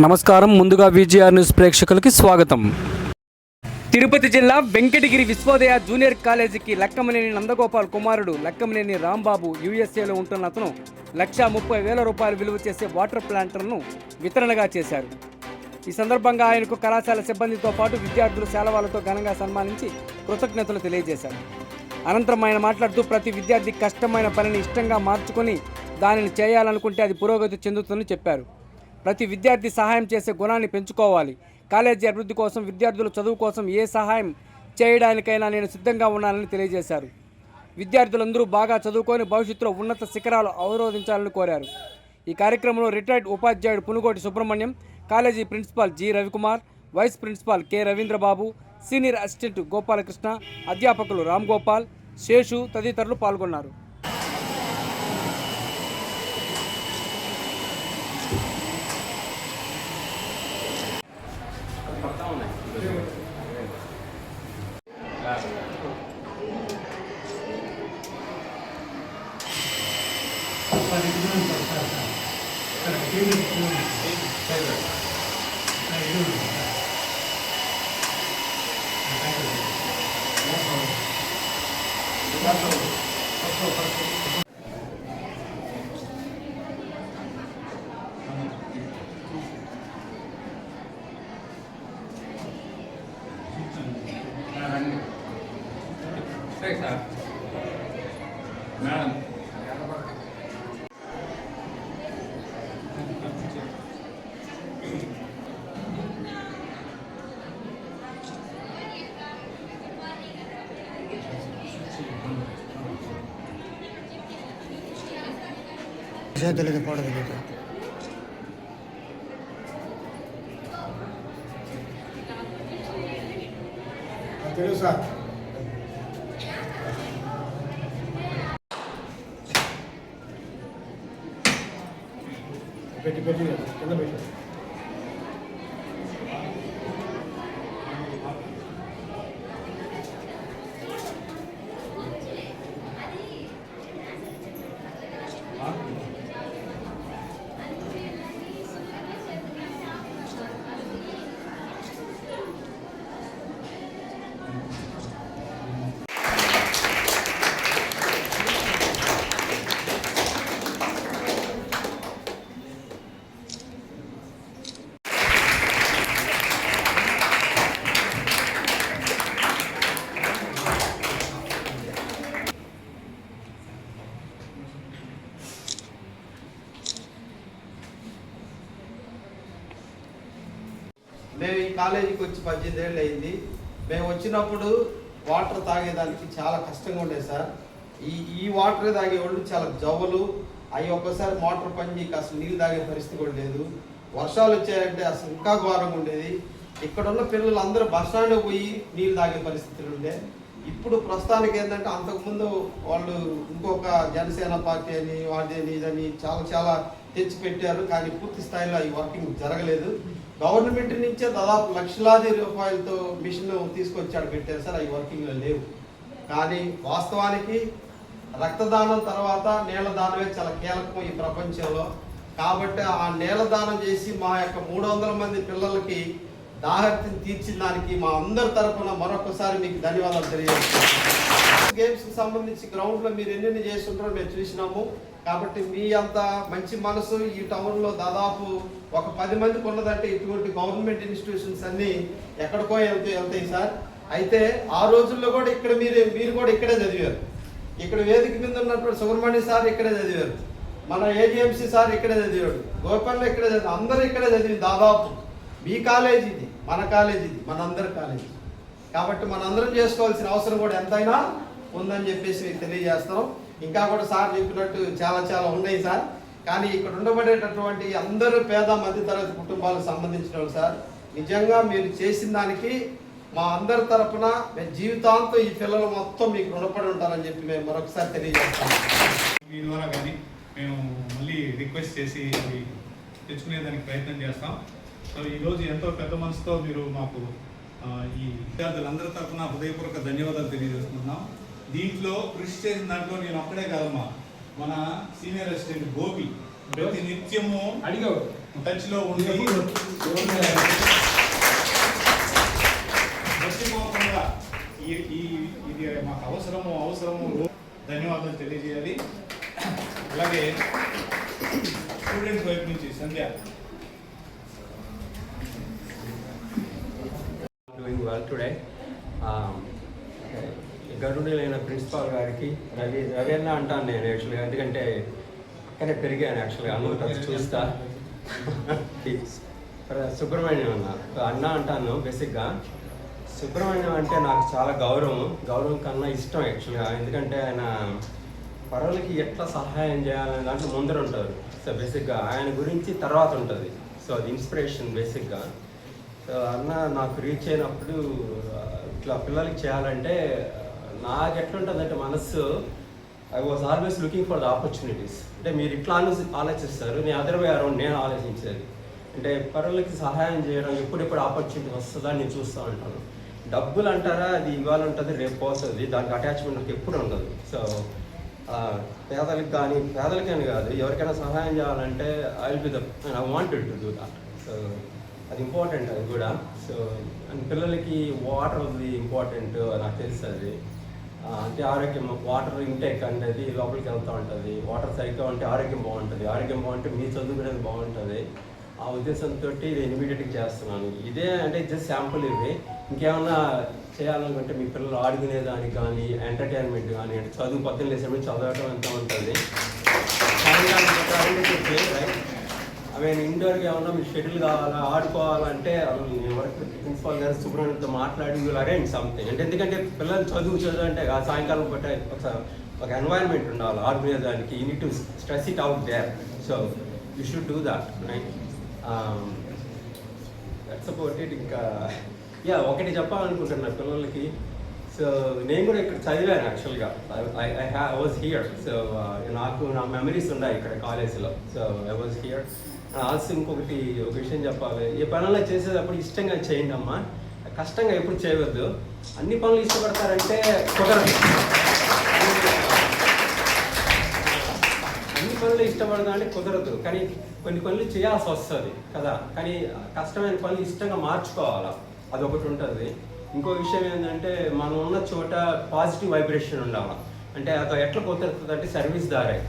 నమస్కారం. ముందుగా VGR news ప్రేక్షకులకి స్వాగతం. తిరుపతి జిల్లా వెంకటగిరి విశ్వోదయ జూనియర్ కాలేజీకి లక్కమనేని నందగోపాల్ కుమారుడు లక్కమనేని రాంబాబు యూఎస్ఏలో ఉంటున్న అతను లక్షా ముప్పై వేల రూపాయలు విలువ చేసే వాటర్ ప్లాంటర్ను వితరణగా చేశారు. ఈ సందర్భంగా ఆయనకు కళాశాల సిబ్బందితో పాటు విద్యార్థులు శాలవాలతో ఘనంగా సన్మానించి కృతజ్ఞతలు తెలియజేశారు. అనంతరం ఆయన మాట్లాడుతూ ప్రతి విద్యార్థి కష్టమైన పనిని ఇష్టంగా మార్చుకొని దానిని చేయాలనుకుంటే అది పురోగతి చెందుతుందని చెప్పారు. ప్రతి విద్యార్థి సహాయం చేసే గుణాన్ని పెంచుకోవాలి. కాలేజీ అభివృద్ధి కోసం విద్యార్థుల చదువు కోసం ఏ సహాయం చేయడానికైనా నేను సిద్ధంగా ఉన్నానని తెలియజేశారు. విద్యార్థులందరూ బాగా చదువుకొని భవిష్యత్తులో ఉన్నత శిఖరాలు అవరోధించాలని కోరారు. ఈ కార్యక్రమంలో రిటైర్డ్ ఉపాధ్యాయుడు Punugoti Subrahmanyam college principal G Ravikumar vice principal K Ravindrababu senior assistant Gopalakrishna అధ్యాపకులు రామ్ గోపాల్ శేషు తదితరులు పాల్గొన్నారు. 確かに。చేతులకి పడదు తెలుసు సార్ పెట్టి పెట్టి కింద పెట్టి మేము ఈ కాలేజీకి వచ్చి పద్దెనిమిది ఏళ్ళు అయింది మేము వచ్చినప్పుడు వాటర్ తాగేదానికి చాలా కష్టంగా ఉండేది సార్. ఈ ఈ వాటర్ తాగేవాళ్ళు చాలా జవ్వలు. అవి ఒక్కసారి మోటార్ పనిచేయక అసలు నీళ్ళు తాగే పరిస్థితి కూడా లేదు. వర్షాలు వచ్చాయంటే అసలు ఇంకా ఘోరంగా ఉండేది. ఇక్కడ ఉన్న పిల్లలు అందరూ బస్ స్టాండ్ పోయి నీళ్ళు తాగే పరిస్థితులు ఉండే. ఇప్పుడు ప్రస్తుతానికి ఏంటంటే అంతకుముందు వాళ్ళు ఇంకొక జనసేన పార్టీ అని వాటిని ఇదని చాలా చాలా తెచ్చి పెట్టారు కానీ పూర్తి స్థాయిలో ఈ వర్కింగ్ జరగలేదు. గవర్నమెంట్ నుంచే దాదాపు లక్షలాది రూపాయలతో మిషన్ తీసుకొచ్చాడు పెట్టారు సార్. అవి వర్కింగ్లో లేవు. కానీ వాస్తవానికి రక్తదానం తర్వాత నీళ్ళ దానమే చాలా కీలకం ఈ ప్రపంచంలో. కాబట్టి ఆ నీళ్ళ దానం చేసి మా యొక్క మూడు వందల మంది పిల్లలకి దాహర్తిని తీర్చిన దానికి మా అందరి తరఫున మరొకసారి మీకు ధన్యవాదాలు తెలియజేస్తున్నాను. గేమ్స్కి సంబంధించి గ్రౌండ్లో మీరు ఎన్నెన్ని చేస్తుంటారో మేము చూసినాము. కాబట్టి మీ అంత మంచి మనసు ఈ టౌన్లో దాదాపు ఒక పది మందికి ఉన్నదంటే ఇటువంటి గవర్నమెంట్ ఇన్స్టిట్యూషన్స్ అన్నీ ఎక్కడికో వెళ్తాయి వెళ్తాయి సార్. అయితే ఆ రోజుల్లో కూడా ఇక్కడ మీరు మీరు కూడా ఇక్కడే చదివారు. ఇక్కడ వేదిక మీద ఉన్నటువంటి సుబ్రహ్మణ్య సార్ ఇక్కడే చదివారు. మన ఏజిఎంసీ సార్ ఇక్కడే చదివాడు. గోపాల్లో ఇక్కడే చదివి అందరూ ఇక్కడే చదివి దాదాపు మీ కాలేజ్ ఇది మన కాలేజ్ ఇది మనందరి కాలేజ్ కాబట్టి మనందరం చేసుకోవాల్సిన అవసరం కూడా ఎంతైనా ఉందని చెప్పేసి మీకు తెలియజేస్తున్నాం. ఇంకా కూడా సార్ చెప్పినట్టు చాలా చాలా ఉన్నాయి సార్. కానీ ఇక్కడ ఉండబడేటటువంటి అందరూ పేద మధ్యతరగతి కుటుంబాలకు సంబంధించిన వాళ్ళు సార్. నిజంగా మీరు చేసిన దానికి మా అందరి తరపున మేము జీవితాంతం ఈ పిల్లలు మొత్తం మీకు రుణపడి ఉంటారని చెప్పి మేము మరొకసారి తెలియజేస్తాం. మీ ద్వారా కానీ మేము మళ్ళీ రిక్వెస్ట్ చేసి అవి తెచ్చుకునేదానికి ప్రయత్నం చేస్తాం. సో ఈరోజు ఎంతో పెద్ద మనసుతో మీరు మాకు ఈ విద్యార్థులందరి తరఫున హృదయపూర్వక ధన్యవాదాలు తెలియజేస్తున్నాం. దీంట్లో కృషి చేసిన దాంట్లో నేను ఒక్కడే కాదమ్మా. మన సీనియర్ అసిస్టెంట్ గోపి ప్రతి నిత్యము అడిగావు. టచ్లో ఉండి ఈ ఈ ఇది మాకు అవసరము అవసరము. ధన్యవాదాలు తెలియజేయాలి. అలాగే స్టూడెంట్స్ వైపు నుంచి సంధ్య. డూయింగ్ వెల్ టుడే గరుడులైన ప్రిన్సిపాల్ గారికి రవి రవి అన్న అంటాను నేను యాక్చువల్గా ఎందుకంటే అక్కడే పెరిగాను యాక్చువల్గా అమ్మ టచ్ చూస్తా. సుబ్రహ్మణ్యం అన్న అన్న అంటాను బేసిక్గా. సుబ్రహ్మణ్యం అంటే నాకు చాలా గౌరవం. గౌరవం కన్నా ఇష్టం యాక్చువల్గా ఎందుకంటే ఆయన పరువులకి ఎట్లా సహాయం చేయాలనే దాంట్లో ముందర ఉంటారు. సో బేసిక్గా ఆయన గురించి తర్వాత ఉంటుంది. సో అది ఇన్స్పిరేషన్ బేసిక్గా. సో అన్న నాకు రీచ్ అయినప్పుడు ఇట్లా పిల్లలకి చేయాలంటే నాకు ఎట్లుంటుందంటే మనస్సు I was always looking for the opportunities అంటే మీరు ఇట్లా ఆలోచి ఆలోచిస్తారు నేను అదర్ వే అరౌండ్ నేను ఆలోచించేది. అంటే పరులకి సహాయం చేయడం ఎప్పుడెప్పుడు ఆపర్చునిటీ వస్తుందా నేను చూస్తూ ఉంటాను. డబ్బులు అంటారా అది ఇవాళ ఉంటుంది రేపు పోతుంది దానికి అటాచ్మెంట్ నాకు ఎప్పుడు ఉండదు. సో పేదలకు కానీ పేదలకని అని కాదు ఎవరికైనా సహాయం చేయాలంటే I will be the I wanted to do that so అది ఇంపార్టెంట్ అది కూడా. సో అండ్ పిల్లలకి వాటర్ ఉంది ఇంపార్టెంట్ నాకు తెలుసు అది. అంటే ఆరోగ్యం వాటర్ ఇంటేక్ అనేది లోపలికి వెళ్తూ ఉంటుంది. వాటర్ సరిగ్గా ఉంటే ఆరోగ్యం బాగుంటుంది. ఆరోగ్యం బాగుంటే మీ చదువుకునేది బాగుంటుంది. ఆ ఉద్దేశంతో ఇది ఇమీడియట్గా చేస్తున్నాను. ఇదే అంటే జస్ట్ శాంపుల్ ఇవి. ఇంకేమన్నా చేయాలనుకుంటే మీ పిల్లలు ఆడుకునేదానికి కానీ ఎంటర్టైన్మెంట్ కానీ అంటే చదువు పక్కన లేసినప్పుడు చదవటం ఎంత ఉంటుంది. రైట్ మేము ఇండోర్గా ఉన్నా మీకు షెడ్యూల్ కావాలా ఆడుకోవాలంటే ఎవరికి ప్రిన్సిపాల్ గారు సుబ్రహ్మణ్యంతో మాట్లాడి వీళ్ళు అరేంజ్ సంథింగ్ అంటే ఎందుకంటే పిల్లలు చదువు చదువు అంటే సాయంకాలం పూట ఒక ఒక ఎన్వైరన్మెంట్ ఉండాలి ఆడుకునేదానికి you need to stress it out there so you should do that that's about it ఇంకా. యా ఒకటి చెప్పాలనుకుంటున్నాను పిల్లలకి. సో నేను కూడా ఇక్కడ చదివాను యాక్చువల్గా I I was here so నాకు నా మెమరీస్ ఉన్నాయి ఇక్కడ కాలేజీలో so I was here also ఇంకొకటి ఒక విషయం చెప్పాలి. ఏ పనులు చేసేటప్పుడు ఇష్టంగా చేయండి అమ్మా. కష్టంగా ఎప్పుడు చేయవద్దు. అన్ని పనులు ఇష్టపడతారంటే కుదరదు. అన్ని పనులు ఇష్టపడదా అంటే కుదరదు. కానీ కొన్ని పనులు చేయాల్సి వస్తుంది కదా. కానీ కష్టమైన పనులు ఇష్టంగా మార్చుకోవాలా? అదొకటి ఉంటుంది. ఇంకో విషయం ఏంటంటే మనం ఉన్న చోట పాజిటివ్ వైబ్రేషన్ ఉండాలి? అంటే అది ఎట్లా కుదురుతుంది అంటే సర్వీస్ దారే.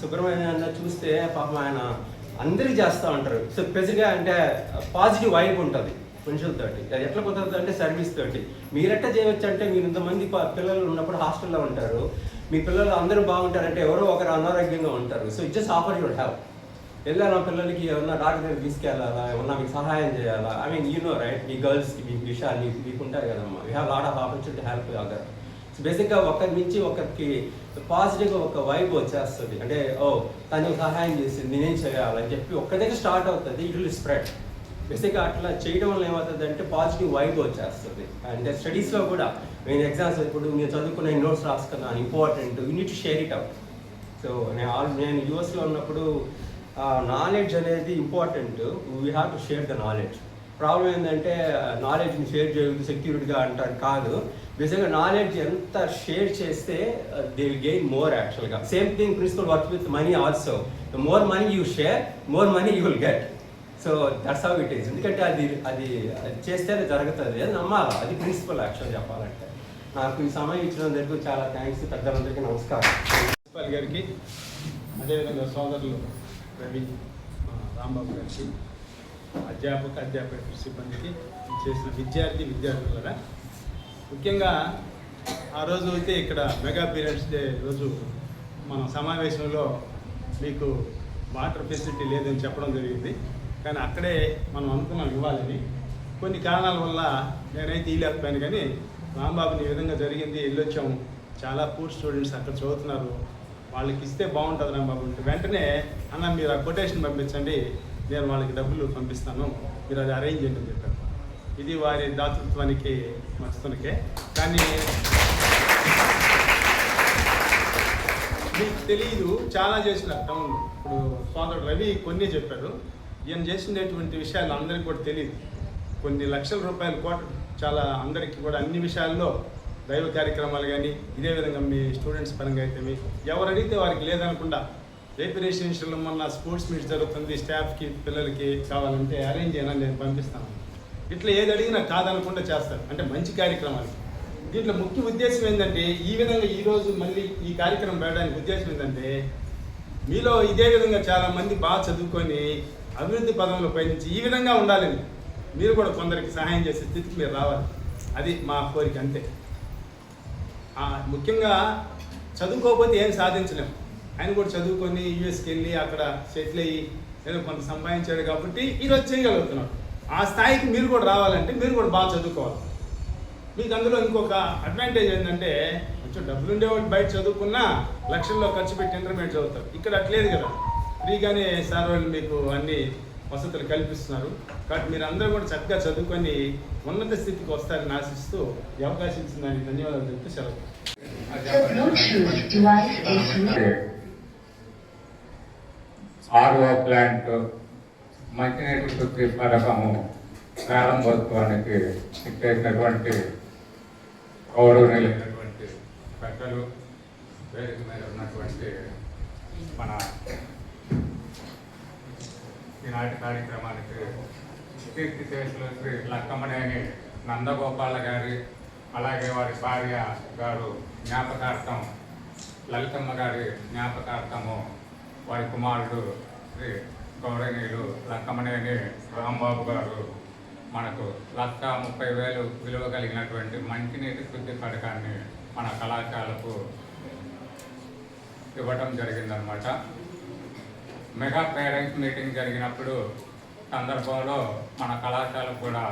సుబ్రహ్మణ్యం అన్న చూస్తే పాపం ఆయన అందరికి చేస్తూ ఉంటారు. సో స్పెసిఫిక్గా అంటే పాజిటివ్ వైబ్ ఉంటుంది. మనుషులతోటి అది ఎట్లా కుదరదు అంటే సర్వీస్ తోటి మీరెట్లా చేయవచ్చు అంటే మీరు ఇంతమంది ప- పిల్లలు ఉన్నప్పుడు హాస్టల్లో ఉంటారు. మీ పిల్లలు అందరూ బాగుంటారంటే ఎవరో ఒకరు అనారోగ్యంగా ఉంటారు. So it just offer you'd have వెళ్ళాలా పిల్లలకి? ఏమన్నా డాక్టర్ దగ్గర తీసుకెళ్ళాలా? ఏమన్నా మీకు సహాయం చేయాలా? I mean you know right మీ గర్ల్స్కి మీ విషయాన్ని మీకు మీకు కదమ్మా. You have lot of opportunity help agar బేసిక్గా ఒకరి నుంచి ఒకరికి పాజిటివ్గా ఒక వైబ్ వచ్చేస్తుంది. అంటే ఓ తను సహాయం చేసింది నేనేం చేయాలని చెప్పి ఒక్క దగ్గర స్టార్ట్ అవుతుంది. ఇట్ విల్ స్ప్రెడ్ బేసిక్గా అట్లా చేయడం వల్ల ఏమవుతుంది అంటే పాజిటివ్ వైబ్ వచ్చేస్తుంది అంటే స్టడీస్లో కూడా నేను ఎగ్జామ్స్ ఇప్పుడు నేను చదువుకున్న నోట్స్ రాసుకున్నాను. Important unit share it out so నేను ఆల్ నేను యూఎస్లో ఉన్నప్పుడు నాలెడ్జ్ అనేది important we have to share the knowledge problem ఏంటంటే నాలెడ్జ్ని షేర్ చేయదు సెక్యూరిటీగా అంటారు కాదు. నిజంగా నాలెడ్జ్ ఎంత షేర్ చేస్తే దే విల్ గెయిన్ మోర్ యాక్చువల్గా same thing principle work with money also more money you share more money you will get so that's how it is ఎందుకంటే అది అది అది జరుగుతుంది అది నమ్మాలి? అది ప్రిన్సిపల్ యాక్చువల్ చెప్పాలంటే. నాకు ఈ సమయం ఇచ్చినందుకు చాలా థ్యాంక్స్ పెద్దలందరికీ నమస్కారం. ప్రిన్సిపల్ గారికి అదేవిధంగా సోదరులు రవి రాంబాబు గారికి. అధ్యాపక అధ్యాపక సిబ్బందికి చేసిన విద్యార్థి విద్యార్థుల ముఖ్యంగా ఆ రోజు అయితే ఇక్కడ మెగా పీరియడ్స్ డే రోజు మన సమావేశంలో మీకు వాటర్ ఫెసిలిటీ లేదని చెప్పడం జరిగింది. కానీ అక్కడే మనం అనుకున్నాం ఇవ్వాలని. కొన్ని కారణాల వల్ల నేనైతే ఇవ్వలేకపోయాను కానీ రాంబాబుని ఈ విధంగా జరిగింది. వెళ్ళొచ్చాము చాలా పూర్ స్టూడెంట్స్ అక్కడ చదువుతున్నారు. వాళ్ళకి ఇస్తే బాగుంటుంది రాంబాబు అంటే. వెంటనే అన్న మీరు ఆ కొటేషన్ పంపించండి. నేను వాళ్ళకి డబ్బులు పంపిస్తాను. మీరు అది అరేంజ్ చేయండి అని చెప్పారు. ఇది వారి దాతృత్వానికి మచ్చుతునకే కానీ మీకు తెలియదు చాలా చేసిన టౌన్లో ఇప్పుడు ఫాదర్ రవి కొన్ని చెప్పాడు. ఈయన చేసినటువంటి విషయాలు అందరికీ కూడా తెలియదు కొన్ని లక్షల రూపాయలు కోట చాలా అందరికీ కూడా అన్ని విషయాల్లో దైవ కార్యక్రమాలు కానీ ఇదే విధంగా మీ స్టూడెంట్స్ పరంగా అయితే ఎవరు అడిగితే వారికి లేదనకుండా ఏపీ రెసిడెన్షియల్లో మొన్న స్పోర్ట్స్ మీట్ జరుగుతుంది. స్టాఫ్కి పిల్లలకి కావాలంటే అరేంజ్ చేయాలని నేను పంపిస్తాను. ఇట్లా ఏది అడిగినా కాదనకుండా చేస్తారు. అంటే మంచి కార్యక్రమాలు. దీంట్లో ముఖ్య ఉద్దేశం ఏంటంటే ఈ విధంగా ఈరోజు మళ్ళీ ఈ కార్యక్రమం పెట్టడానికి ఉద్దేశం ఏంటంటే మీలో ఇదే విధంగా చాలామంది బాగా చదువుకొని అభివృద్ధి పదంలో పయనించి ఈ విధంగా ఉండాలని మీరు కూడా కొందరికి సహాయం చేసే స్థితికి మీరు రావాలి. అది మా కోరిక అంతే. ముఖ్యంగా చదువుకోకపోతే ఏం సాధించలేం. ఆయన కూడా చదువుకొని యూఎస్కి వెళ్ళి అక్కడ సెటిల్ అయ్యి ఏదో కొంత సంపాదించాడు కాబట్టి ఈరోజు చేయగలుగుతున్నాడు. ఆ స్థాయికి మీరు కూడా రావాలంటే మీరు కూడా బాగా చదువుకోవాలి. మీకు అందులో ఇంకొక అడ్వాంటేజ్ ఏంటంటే కొంచెం డబ్బులు ఉండేవాళ్ళు బయట చదువుకున్నా లక్షల్లో ఖర్చు పెట్టి ఇంటర్మీడియట్ చదువుతారు. ఇక్కడ అట్లేదు కదా. ఫ్రీగానే సార్ వాళ్ళు మీకు అన్ని వసతులు కల్పిస్తున్నారు. కాబట్టి మీరు అందరూ కూడా చక్కగా చదువుకొని ఉన్నత స్థితికి వస్తారని ఆశిస్తూ ఈ అవకాశం ఇచ్చిన దానికి ధన్యవాదాలు చెప్తూ సెలవు. ఆర్ఓ ప్లాంట్ మంచినీటి శుద్ధి పథకము ప్రారంభోత్సవానికి ఇచ్చేసినటువంటి గౌరవనీయులైనటువంటి పెద్దలు వేదిక మీద ఉన్నటువంటి మన ఈనాటి కార్యక్రమానికి కీర్తి చేసులు శ్రీ లక్కమ్మనేని నందగోపాల గారి అలాగే వారి భార్య గారు జ్ఞాపకార్థం లలితమ్మ గారి జ్ఞాపకార్థము వారి కుమారుడు శ్రీ గౌరవనీయులు లక్కమనేని రాంబాబు గారు మనకు లక్ష ముప్పై వేలు విలువ కలిగినటువంటి మంచినీటి శుద్ధి పథకాన్ని మన కళాశాలకు ఇవ్వటం జరిగిందనమాట మెగా పేరెంట్స్ మీటింగ్ జరిగినప్పుడు సందర్భంలో మన కళాశాలకు కూడా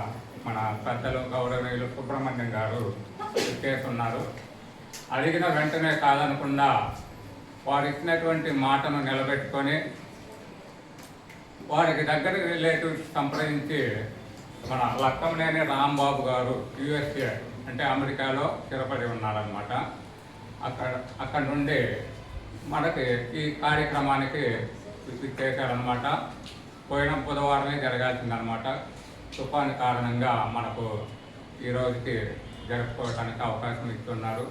మన పెద్దలు గౌరవనీయులు సుబ్రహ్మణ్యం గారు చేస్తున్నారు అడిగిన వెంటనే కాదనకుండా వారు ఇచ్చినటువంటి మాటను నిలబెట్టుకొని వారికి దగ్గర రిలేటివ్స్ సంప్రదించి మన లక్కంలేని రాంబాబు గారు యుఎస్ఏ అంటే అమెరికాలో స్థిరపడి ఉన్నారనమాట అక్కడ అక్కడ నుండి మనకి ఈ కార్యక్రమానికి చేశారనమాట పోయిన బుధవారమే జరగాల్సిందనమాట తుఫాను కారణంగా మనకు ఈ రోజుకి జరుపుకోవడానికి అవకాశం ఇస్తున్నారు.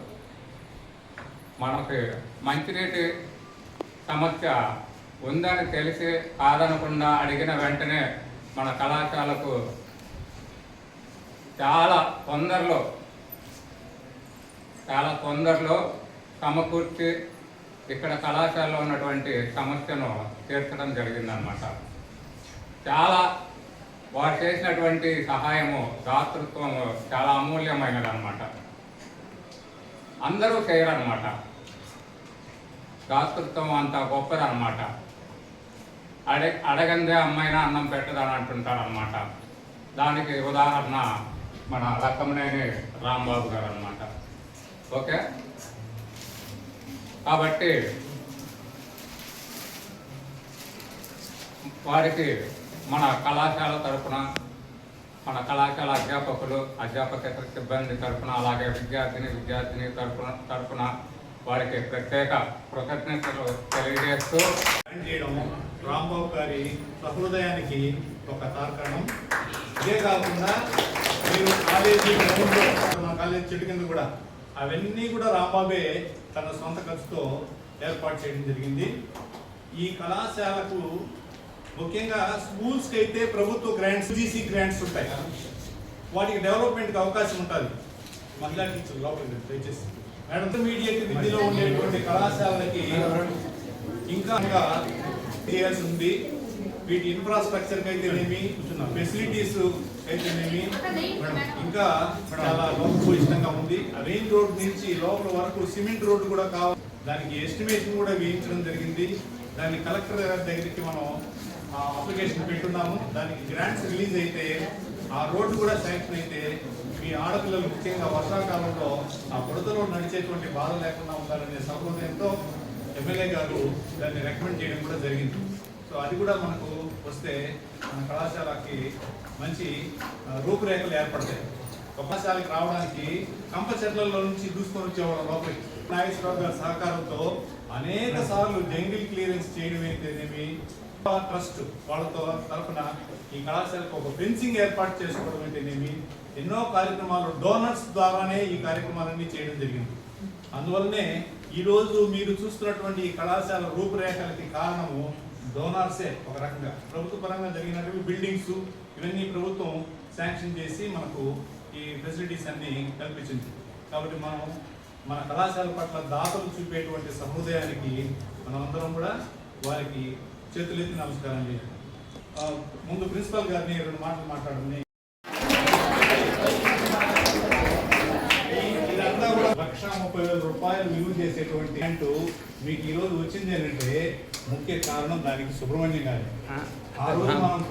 మనకి మంచినీటి సమస్య ఉందని తెలిసి కాదనకుండా అడిగిన వెంటనే మన కళాశాలకు చాలా తొందరలో చాలా తొందరలో సమకూర్చి ఇక్కడ కళాశాలలో ఉన్నటువంటి సమస్యను తీర్చడం జరిగిందనమాట చాలా వారు చేసినటువంటి సహాయము దాతృత్వము చాలా అమూల్యమైనది అనమాట అందరూ చేయరనమాట దాతృత్వం అంత గొప్పదనమాట అడ అడగందే అమ్మాయినా అన్నం పెట్టదని అంటుంటారనమాట దానికి ఉదాహరణ మన లక్కమనేని రాంబాబు గారు అనమాట ఓకే? కాబట్టి వారికి మన కళాశాల తరఫున మన కళాశాల అధ్యాపకులు అధ్యాపక సిబ్బంది తరఫున అలాగే విద్యార్థిని విద్యార్థిని తరపున తరఫున వారికి ప్రత్యేక కృతజ్ఞతలు తెలియజేస్తూ చేయడం రాంబాబు గారి సహృదయానికి ఒక తార్కణం ఇదే కాకుండా మీరు కాలేజీ కాలేజీ చెట్టు కింద కూడా అవన్నీ కూడా రాంబాబే తన సొంత ఖర్చుతో ఏర్పాటు చేయడం జరిగింది. ఈ కళాశాలకు ముఖ్యంగా స్కూల్స్కి అయితే ప్రభుత్వ గ్రాంట్స్ జీసీ గ్రాంట్స్ ఉంటాయి. వాటికి డెవలప్మెంట్కి అవకాశం ఉంటుంది. మహిళా టీచర్ లోపల దయచేసి. ఇంటర్మీడియట్ విద్యలో ఉండేటువంటి కళాశాలకి ఇంకా ఇంకా చేయాల్సి ఉంది వీటి ఇన్ఫ్రాస్ట్రక్చర్ అయితేనేమి ఫెసిలిటీస్ అయితేనేమి ఇంకా చాలా లోపభూషితంగా ఉంది. మెయిన్ రోడ్ నుంచి లోపల వరకు సిమెంట్ రోడ్డు కూడా కావాలి. దానికి ఎస్టిమేషన్ కూడా వేయించడం జరిగింది. దాన్ని కలెక్టర్ దగ్గరికి మనం అప్లికేషన్ పెట్టున్నాము. దానికి గ్రాంట్స్ రిలీజ్ అయితే ఆ రోడ్డు కూడా శాంక్షన్ అయితే మీ ఆడపిల్లలు ముఖ్యంగా వర్షాకాలంలో ఆ బుడతలో నడిచేటువంటి బాధ లేకుండా ఉండాలనే సౌకర్యంతో ఎమ్మెల్యే గారు దాన్ని రికమెండ్ చేయడం కూడా జరిగింది. సో అది కూడా మనకు వస్తే మన కళాశాలకి మంచి రూపురేఖలు ఏర్పడతాయి. ఒక కళాశాలకి రావడానికి కంపచర్లలో నుంచి దూసుకొని వచ్చేవాళ్ళ లోపలికి. నాగేశ్వరరావు గారి సహకారంతో అనేక సార్లు జంగిల్ క్లియరెన్స్ చేయడం అయితేనేమి ట్రస్ట్ వాళ్ళతో తరఫున ఈ కళాశాలకు ఒక ఫెన్సింగ్ ఏర్పాటు చేసుకోవడం అయితేనేమి ఎన్నో కార్యక్రమాలు డోనర్స్ ద్వారానే ఈ కార్యక్రమాలన్నీ చేయడం జరిగింది. అందువల్లనే ఈరోజు మీరు చూస్తున్నటువంటి ఈ కళాశాల రూపురేఖలకి కారణము డోనార్సే ఒక రకంగా. ప్రభుత్వ పరంగా జరిగినటువంటి బిల్డింగ్స్ ఇవన్నీ ప్రభుత్వం శాంక్షన్ చేసి మనకు ఈ ఫెసిలిటీస్ అన్ని కల్పించింది. కాబట్టి మనం మన కళాశాల పట్ల దాతలు చూపేటువంటి సముదాయానికి మనమందరం కూడా వారికి చేతులెత్తి నమస్కారం చేయాలి ఆ, ముందు ప్రిన్సిపల్ గారిని రెండు మాటలు మాట్లాడండి. ఇదంతా కూడా లక్ష ముప్పై వేల రూపాయలు విలువ చేసేటువంటి అంటూ మీకు ఈ రోజు వచ్చింది ఏంటంటే ముఖ్య కారణం దానికి సుబ్రహ్మణ్యం గారి. ఆ రోజు మనం